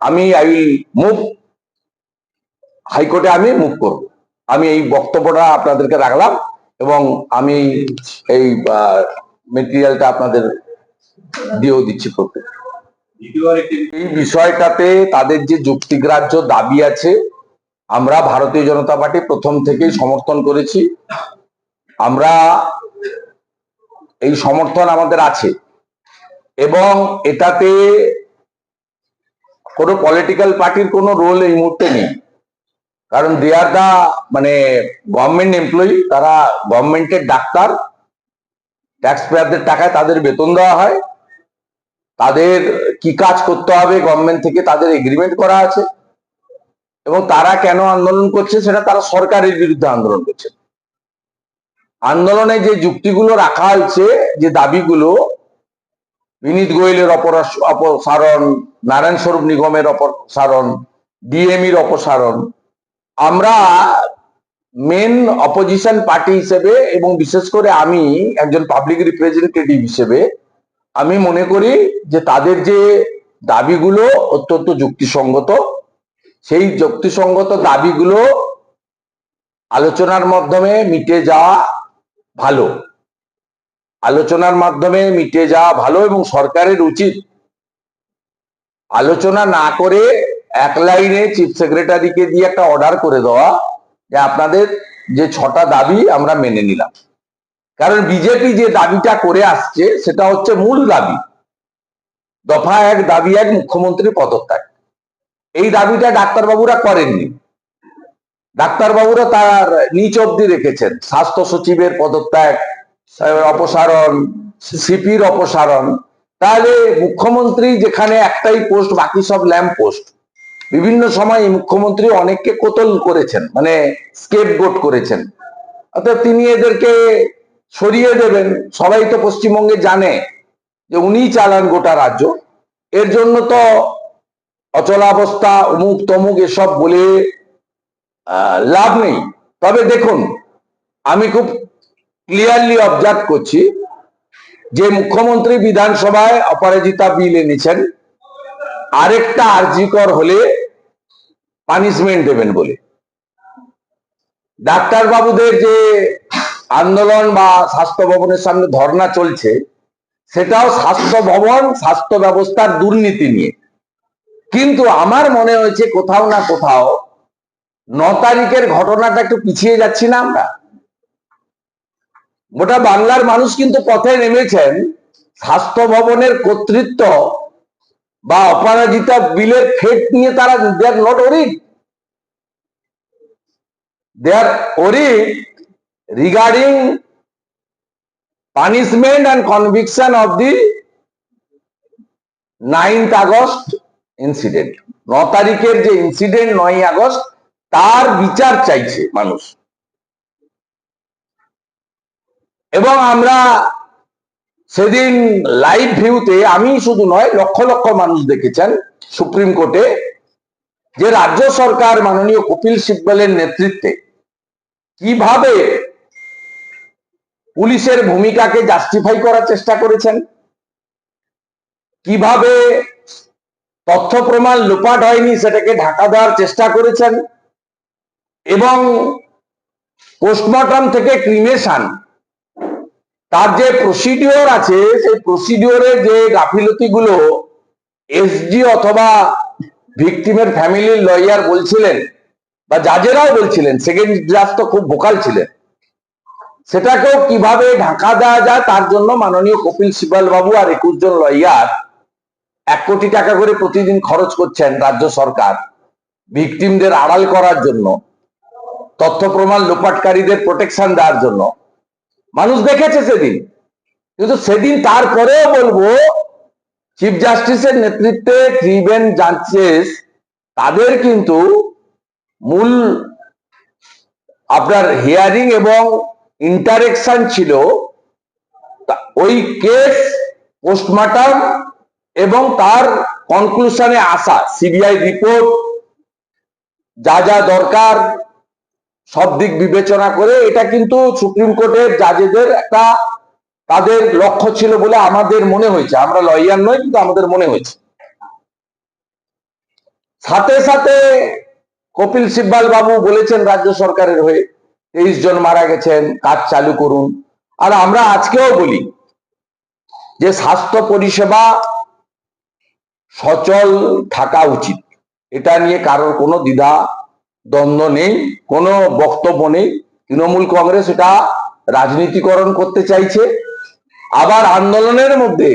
আমি I will move হাইকোর্টে আমি মুভ করব। আমি এই বক্তব্যটা আপনাদেরকে রাখলাম এবং আমি এই মেটেরিয়ালটা আপনাদের দিয়েও দিচ্ছি করতে এই বিষয়টাতে তাদের যে যুক্তিগ্রাহ্য দাবি আছে, আমরা ভারতীয় জনতা পার্টি প্রথম থেকেই সমর্থন করেছি। আমরা এই সমর্থন আমাদের আছে এবং এটাতে কোনো পলিটিক্যাল পার্টির কোনো রোল এই মুহূর্তে নেই। কারণ দে আর দা মানে গভর্নমেন্ট এমপ্লয়ি তারা গভর্নমেন্টের ডাক্তার ট্যাক্স পেয়ারদের টাকায় তাদের বেতন দেওয়া হয়, তাদের কি কাজ করতে হবে গভর্নমেন্ট থেকে তাদের এগ্রিমেন্ট করা আছে, এবং তারা কেন আন্দোলন করছে সেটা তারা সরকারের বিরুদ্ধে আন্দোলন করছে। আন্দোলনে যে যুক্তিগুলো রাখা হয়েছে, যে দাবিগুলো বিনীত গোয়েলের অপসারণ, নারায়ণ স্বরূপ নিগমের অপসারণ ডিএমির অপসারণ। আমরা মেন অপোজিশন পার্টি হিসেবে এবং বিশেষ করে আমি একজন পাবলিক রিপ্রেজেন্টেটিভ হিসেবে, আমি মনে করি যে তাদের যে দাবিগুলো অত্যন্ত যুক্তিসঙ্গত, সেই যুক্তিসঙ্গত দাবিগুলো আলোচনার মাধ্যমে মিটে যাওয়া ভালো। আলোচনার মাধ্যমে মিটে যাওয়া ভালো এবং সরকারের উচিত। আলোচনা না করে এক লাইনে চিফ সেক্রেটারিকে দিয়ে একটা অর্ডার করে দেওয়া যে আপনাদের যে ছটা দাবি আমরা মেনে নিলাম। কারণ বিজেপি যে দাবিটা করে আসছে, সেটা হচ্ছে মূল দাবি। দফা এক, দাবি এক মুখ্যমন্ত্রী পদত্যাগ। এই দাবিটা ডাক্তারবাবুরা করেননি। ডাক্তারবাবুরা তার নিচ অব্দি রেখেছেন। স্বাস্থ্য সচিবের পদত্যাগ অপসারণ, সিপির অপসারণ। তাহলে মুখ্যমন্ত্রী যেখানে একটাই পোস্ট, বাকি সব ল্যাম্প পোস্ট। বিভিন্ন সময় মুখ্যমন্ত্রী অনেককে কোতল করেছেন মানে স্কেপ গোট করেছেন। অর্থাৎ তিনি এদেরকে সরিয়ে দেবেন। সবাই তো পশ্চিমবঙ্গে জানে যে উনিই চালান গোটা রাজ্য। এর জন্য তো অচলাবস্থা অমুক তমুক এসব বলে লাভ নেই। তবে দেখুন, আমি খুব ক্লিয়ারলি অবজার্ভ করছি যে মুখ্যমন্ত্রী বিধানসভায় অপরাজিতা বিল এনেছেন, আরেকটা আর্জিকর হলে পানিশমেন্ট দেবেন বলে। ডাক্তার বাবুদের যে আন্দোলন বা স্বাস্থ্য ভবনের সামনে ধর্ণা চলছে, সেটাও স্বাস্থ্য ভবন, স্বাস্থ্য ব্যবস্থার দুর্নীতি নিয়ে। কিন্তু আমার মনে হয়েছে কোথাও না কোথাও ন তারিখের ঘটনাটা একটু পিছিয়ে যাচ্ছি না আমরা? গোটা বাংলার মানুষ কিন্তু পথে নেমেছেন স্বাস্থ্য ভবনের কর্তৃত্ব বা অপরাজিতা বিলের ফেট নিয়ে তারা they are not worried they are regarding punishment and conviction of the ninth August incident ন তারিখের যে ইনসিডেন্ট নয় আগস্ট তার বিচার চাইছে মানুষ। এবং আমরা সেদিন লাইভ ভিউতে আমি শুধু নয়, লক্ষ লক্ষ মানুষ দেখেছেন সুপ্রিম কোর্টে, যে রাজ্য সরকার মাননীয় কপিল সিব্বলের নেতৃত্বে কীভাবে পুলিশের ভূমিকাকে জাস্টিফাই করার চেষ্টা করেছেন, কীভাবে তথ্য প্রমাণ লোপাট হয়নি সেটাকে ঢাকা দেওয়ার চেষ্টা করেছেন, এবং পোস্টমর্টম থেকে ক্রিমেশন তার যে প্রসিডিওর আছে, সেই প্রসিডিওরে যে গাফিলতিগুলো এসডি অথবা ভিকটিমের ফ্যামিলির লয়ার বলছিলেন, বা জাজেরাও বলছিলেন সেকেন্ড জাজ তো খুব ভোকাল ছিলেন, সেটাকেও কীভাবে ঢাকা দেওয়া যায় তার জন্য মাননীয় কপিল সিবাল বাবু আর একুশ জন লয়ার এক কোটি টাকা করে প্রতিদিন খরচ করছেন রাজ্য সরকার ভিকটিমদের আড়াল করার জন্য, তথ্য প্রমাণ লোপাটকারীদের প্রোটেকশন দেওয়ার জন্য। মানুষ দেখেছে সেদিন। কিন্তু সেদিন তারপরেও বলব চিফ জাস্টিসের নেতৃত্বে বেঞ্চ জাজেস তাদের কিন্তু মূল আপনার হিয়ারিং এবং ইন্টারেকশন ছিল। ওই কেস পোস্টমর্টম এবং তার কনক্লুশনে আসা সিবিআই রিপোর্ট যা যা দরকার সব দিক বিবেচনা করে এটা কিন্তু সুপ্রিম কোর্টের জাজেদের একটা তাদের লক্ষ্য ছিল বলে আমাদের মনে হয়েছে। আমরা লয়ার নই, কিন্তু আমাদের মনে হয়েছে। সাথে সাথে কপিল সিব্বাল বাবু বলেছেন রাজ্য সরকারের হয়ে, তেইশ জন মারা গেছেন, কাজ চালু করুন। আর আমরা আজকেও বলি যে স্বাস্থ্য পরিষেবা সচল থাকা উচিত। এটা নিয়ে কারোর কোনো দ্বিধা দ্বন্দ্ব নেই, কোনো বক্তব্য নেই। তৃণমূল কংগ্রেস এটা রাজনীতিকরণ করতে চাইছে। আবার আন্দোলনের মধ্যে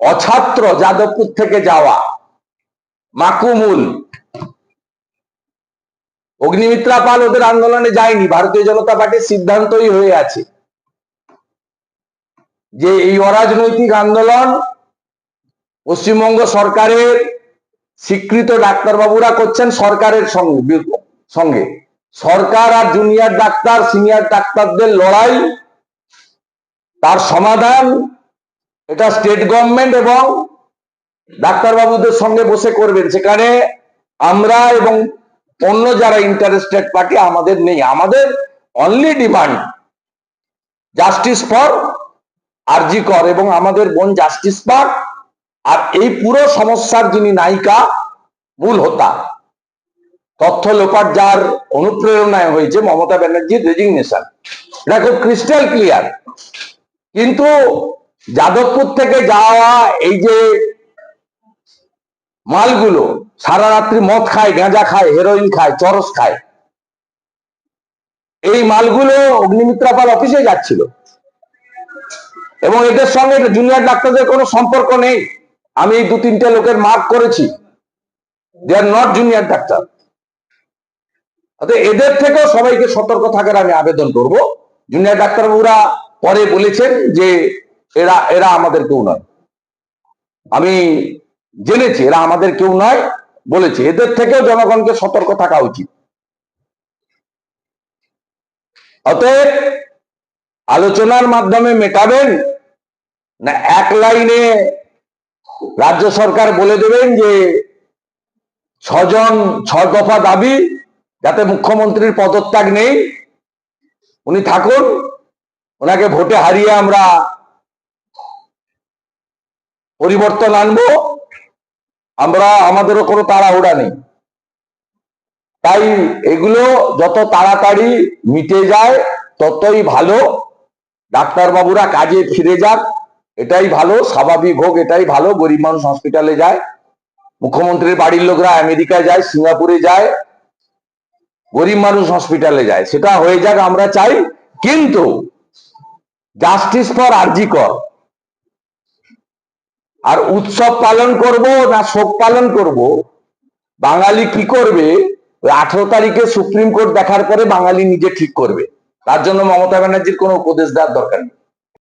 অছাত্র যাদবপুর থেকে যাওয়া মাকুমুল। অগ্নিমিত্রা পাল ওদের আন্দোলনে যায়নি, ভারতীয় জনতা পার্টির সিদ্ধান্তই হয়ে আছে। যে এই অরাজনৈতিক আন্দোলন পশ্চিমবঙ্গ সরকারের স্বীকৃত ডাক্তারবাবুরা করছেন সরকারের সঙ্গে সঙ্গে। সরকার আর জুনিয়র ডাক্তার সিনিয়র ডাক্তারদের লড়াই, তার সমাধান, এটা স্টেট গভর্নমেন্ট এবং ডাক্তারবাবুদের সঙ্গে বসে করবেন। সেখানে আমরা এবং অন্য যারা ইন্টারেস্টেড পার্টি আমাদের নেই। আমাদের only demand justice for RG Kar এবং আমাদের বোন জাস্টিস পাক। আর এই পুরো সমস্যার যিনি নায়িকা, মূল হোতা, তথ্য লোপাট যার অনুপ্রেরণায় হয়েছে মমতা ব্যানার্জির রেজিগনেশন এটা খুব ক্রিস্টাল ক্লিয়ার কিন্তু যাদবপুর থেকে যাওয়া এই যে মালগুলো, সারা রাত্রি মদ খায়, গাঁজা খায় হেরোইন খায়, চরস খায়, এই মালগুলো অগ্নিমিত্রা পাল অফিসে যাচ্ছিল। এবং এদের সঙ্গে জুনিয়র ডাক্তারদের কোনো সম্পর্ক নেই। আমি এই দু তিনটে লোকের মার্ক করেছি। They are not junior doctor এদের থেকেও সবাইকে সতর্ক থাকার আমি আবেদন করব। জুনিয়র ডাক্তারবাবুরা পরে বলেছেন যে এরা এরা আমাদের কেউ নয়। আমি জেনেছি, এরা আমাদের কেউ নয় বলেছে। এদের থেকেও জনগণকে সতর্ক থাকা উচিত। অতএব আলোচনার মাধ্যমে মেটাবেন না, এক লাইনে রাজ্য সরকার বলে দেবেন যে ছজন ছ দফা দাবি যাতে মুখ্যমন্ত্রীর পদত্যাগ নেই। উনি থাকুন, ওনাকে ভোটে হারিয়ে আমরা পরিবর্তন আনব। আমরা, আমাদেরও কোনো তাড়াহুড়া নেই। তাই এগুলো যত তাড়াতাড়ি মিটে যায়, ততই ভালো। ডাক্তারবাবুরা কাজে ফিরে যাক। এটাই ভালো, স্বাভাবিক হোক এটাই ভালো, গরিব মানুষ হসপিটালে যায়, মুখ্যমন্ত্রীর বাড়ির লোকরা আমেরিকায় যায়, সিঙ্গাপুরে যায়, গরিব মানুষ হসপিটালে যায়। সেটা হয়ে যাক, আমরা চাই, কিন্তু জাস্টিস ফর আরজি কর। আর উৎসব পালন করব না শোক পালন করব? বাঙালি কি করবে? আঠারো তারিখে সুপ্রিম কোর্ট দেখার পরে বাঙালি নিজে ঠিক করবে। তার জন্য মমতা ব্যানার্জির কোনো উপদেশ দেওয়ার দরকার নেই।